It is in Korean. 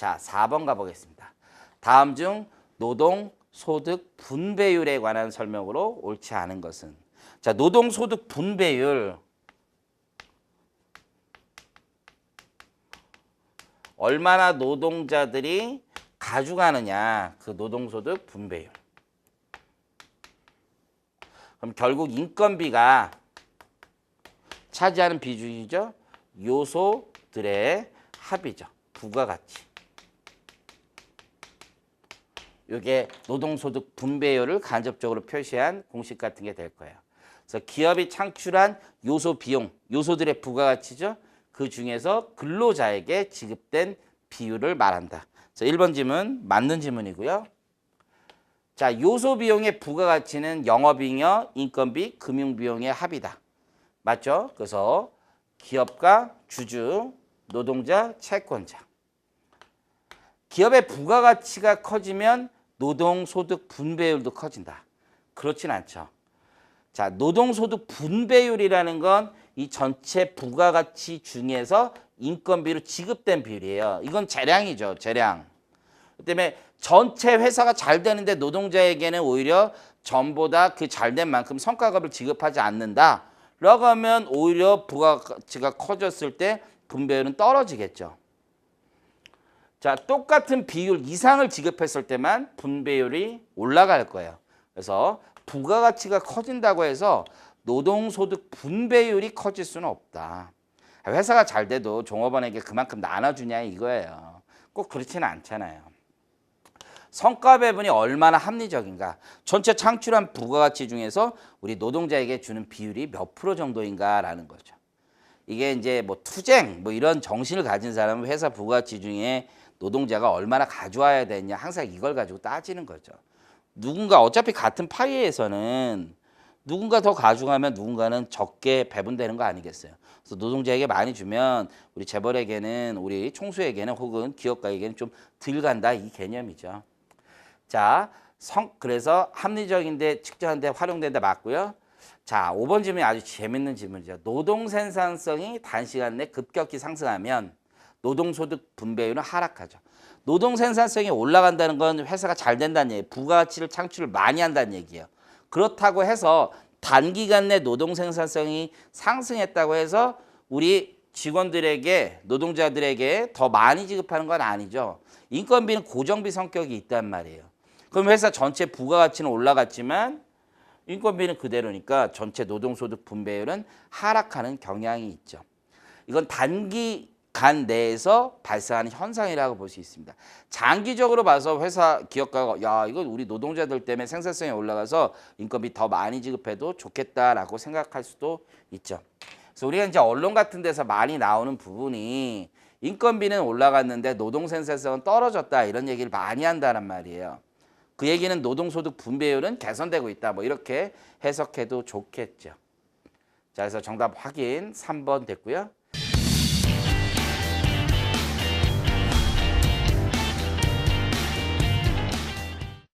자, 4번 가보겠습니다. 다음 중 노동 소득 분배율에 관한 설명으로 옳지 않은 것은 자, 노동 소득 분배율 얼마나 노동자들이 가져가느냐 그 노동소득 분배율. 그럼 결국 인건비가 차지하는 비중이죠. 요소들의 합이죠. 부가가치. 이게 노동소득 분배율을 간접적으로 표시한 공식 같은 게 될 거예요. 그래서 기업이 창출한 요소 비용, 요소들의 부가가치죠. 그 중에서 근로자에게 지급된 비율을 말한다. 자, 1번 질문 맞는 질문이고요. 자, 요소 비용의 부가가치는 영업잉여, 인건비, 금융비용의 합이다. 맞죠? 그래서 기업가, 주주, 노동자, 채권자. 기업의 부가가치가 커지면 노동소득 분배율도 커진다. 그렇진 않죠. 자, 노동소득 분배율이라는 건 이 전체 부가가치 중에서 인건비로 지급된 비율이에요. 이건 재량이죠, 재량. 그 때문에 전체 회사가 잘 되는데 노동자에게는 오히려 전보다 그 잘 된 만큼 성과급을 지급하지 않는다. 라고 하면 오히려 부가가치가 커졌을 때 분배율은 떨어지겠죠. 자, 똑같은 비율 이상을 지급했을 때만 분배율이 올라갈 거예요. 그래서 부가가치가 커진다고 해서 노동소득 분배율이 커질 수는 없다. 회사가 잘 돼도 종업원에게 그만큼 나눠주냐 이거예요. 꼭 그렇지는 않잖아요. 성과 배분이 얼마나 합리적인가? 전체 창출한 부가가치 중에서 우리 노동자에게 주는 비율이 몇 프로 정도인가라는 거죠. 이게 이제 뭐 투쟁 뭐 이런 정신을 가진 사람은 회사 부가가치 중에 노동자가 얼마나 가져와야 되냐 항상 이걸 가지고 따지는 거죠. 누군가 어차피 같은 파이에서는 누군가 더 가져가면 누군가는 적게 배분되는 거 아니겠어요. 그래서 노동자에게 많이 주면 우리 재벌에게는 우리 총수에게는 혹은 기업가에게는 좀 덜 간다 이 개념이죠. 자, 성 그래서 합리적인데 측정한데 활용된다 맞고요. 자, 5번 질문이 아주 재밌는 질문이죠. 노동 생산성이 단시간 내 급격히 상승하면 노동소득 분배율은 하락하죠. 노동 생산성이 올라간다는 건 회사가 잘 된다는 얘기예요. 부가가치를 창출을 많이 한다는 얘기예요. 그렇다고 해서 단기간 내 노동 생산성이 상승했다고 해서 우리 직원들에게 노동자들에게 더 많이 지급하는 건 아니죠. 인건비는 고정비 성격이 있단 말이에요. 그럼 회사 전체 부가가치는 올라갔지만 인건비는 그대로니까 전체 노동소득 분배율은 하락하는 경향이 있죠. 이건 단기 간 내에서 발생하는 현상이라고 볼 수 있습니다. 장기적으로 봐서 회사 기업가가 야 이거 우리 노동자들 때문에 생산성이 올라가서 인건비 더 많이 지급해도 좋겠다라고 생각할 수도 있죠. 그래서 우리가 이제 언론 같은 데서 많이 나오는 부분이 인건비는 올라갔는데 노동 생산성은 떨어졌다 이런 얘기를 많이 한다는 말이에요. 그 얘기는 노동소득 분배율은 개선되고 있다. 뭐 이렇게 해석해도 좋겠죠. 자, 그래서 정답 확인 3번 됐고요.